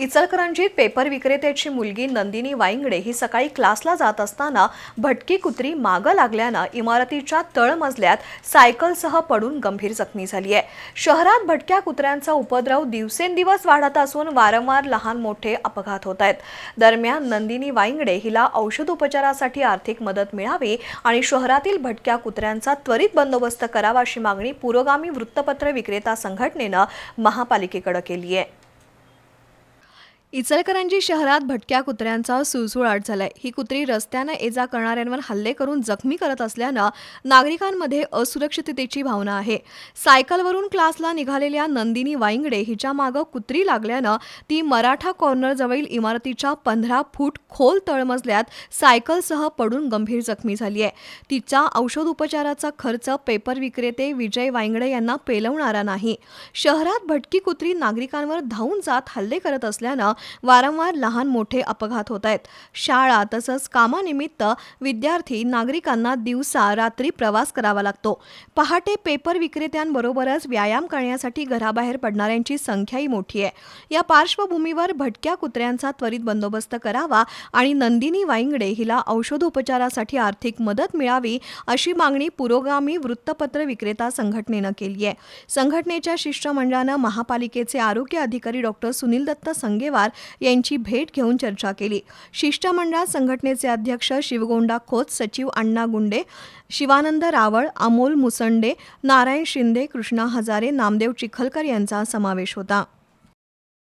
इचलकरंजीत पेपर विक्रेत्याची मुलगी नंदिनी वाईंगडे ही सकाळी क्लासला जात असताना भटकी कुत्री मागं लागल्यानं इमारतीच्या तळमजल्यात सायकलसह पडून गंभीर जखमी झाली आहे. शहरात भटक्या कुत्र्यांचा उपद्रव दिवसेंदिवस वाढत असून वारंवार लहान मोठे अपघात होत आहेत. दरम्यान नंदिनी वाईंगडे हिला औषधोपचारासाठी आर्थिक मदत मिळावी आणि शहरातील भटक्या कुत्र्यांचा त्वरित बंदोबस्त करावा अशी मागणी पुरोगामी वृत्तपत्र विक्रेता संघटनेनं महापालिकेकडे केली आहे. इचलकरंजी शहरात भटक्या कुत्र्यांचा सुळसुळाट झालाय. ही कुत्री रस्त्यानं ये जा करणाऱ्यांवर हल्ले करून जखमी करत असल्यानं नागरिकांमध्ये असुरक्षिततेची भावना आहे. सायकलवरून क्लासला निघालेल्या नंदिनी वाईंगडे हिच्या मागं कुत्री लागल्यानं ती मराठा कॉर्नरजवळील इमारतीच्या पंधरा फूट खोल तळमजल्यात सायकलसह पडून गंभीर जखमी झाली आहे. तिच्या औषधोपचाराचा खर्च पेपर विक्रेते विजय वाईंगडे यांना पेलवणारा नाही. शहरात भटकी कुत्री नागरिकांवर धावून जात हल्ले करत असल्यानं वारंवार लहान मोठे अपघात होत आहेत. शाळा तसंच कामानिमित्त विद्यार्थी नागरिकांना दिवसा रात्री प्रवास करावा लागतो. पहाटे पेपर विक्रेत्यांबरोबरच व्यायाम करण्यासाठी घराबाहेर पडणाऱ्यांची संख्याही मोठी आहे. या पार्श्वभूमीवर भटक्या कुत्र्यांचा त्वरित बंदोबस्त करावा आणि नंदिनी वाईंगडे हिला औषधोपचारासाठी आर्थिक मदत मिळावी अशी मागणी पुरोगामी वृत्तपत्र विक्रेता संघटनेनं केली आहे. संघटनेच्या शिष्टमंडळानं महापालिकेचे आरोग्य अधिकारी डॉक्टर सुनील दत्त संगेवार यांची भेट घेऊन चर्चा केली. शिष्टमंडळ संघटनेचे अध्यक्ष शिवगोंडा खोत सचिव अण्णा गुंडे शिवानंद रावळ अमोल मुसंडे नारायण शिंदे कृष्णा हजारे नामदेव चिखलकर यांचा समावेश होता.